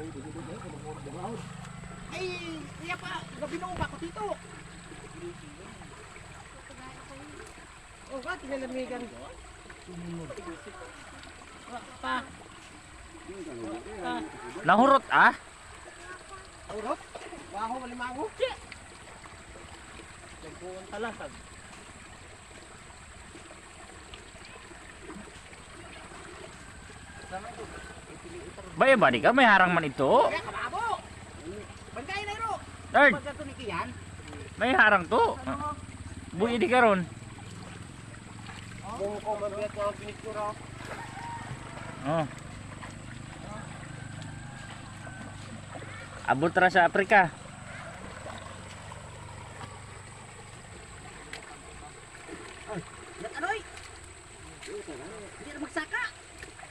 Ay, iya pa, gabinuo pa ko dito. Oh, ka tinalamigan. Pa. Nahurot ah. Urot. Baho malimango. Nagkuhan talasag. Baya ba di ka? May harang man ito. Kaya kababo. Bantay na ro. May harang to. Buhi di mabigat ko piniktura. Oh. Abot ra sa Afrika. Gat anoy. Hindi na magsaka.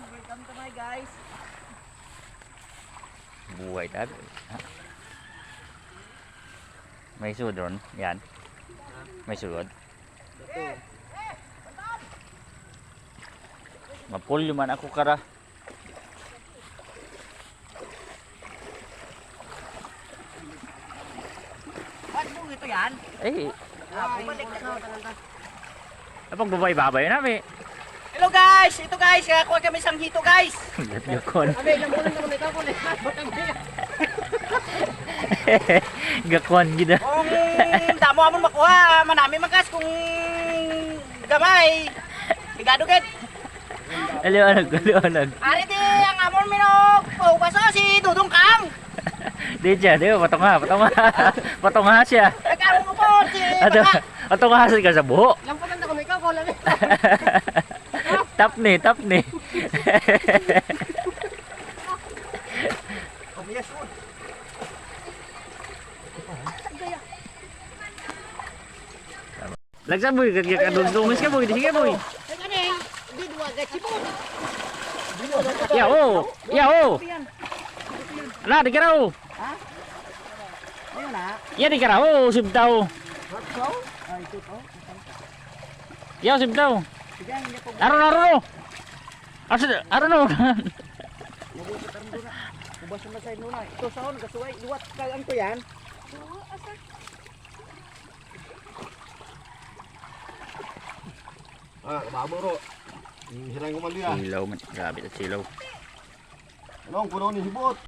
vlog, welcome to my guys. Buhay tag. May sud ron. Yan. May sud. Mapul man ako kara. Mo ito yan? Eh, Ah, bumalik na sa talanta. napag babay-babay na mi. Hello guys, ito guys, kaya kuha kami sang hito guys. Gakon. Abi, lang muna naman ito ko Gakon gida. Kung damo amon makuha, manami magas kung gamay. Bigado gid. Aliwanag, aliwanag. Ari di ang amon minog. Oh, baso si Dudong Kang. Di siya, di ba? Patunga, patunga. Patunga siya. Nagkaroon mo po si Ato, Baka. patunga siya ka sa buho. Po nang ko ikaw ko lang. tấp nè tấp nè Lagsak boy, gagyak adun dong mas ka boy, sige boy. Ya oh, ya oh. Ala đi karao. Ha? Ya di karao, sibtaw. Ya sibtaw. Ko Aron aron. Asa aron no. Ka rin na. Ubas na sa inyo na. Ito sa on, kasuway. Iwat ka lang ko yan. Ah, kababo ro. Yung hirang kumali ah. Silaw man, grabe silaw. Anong puno ni hibot?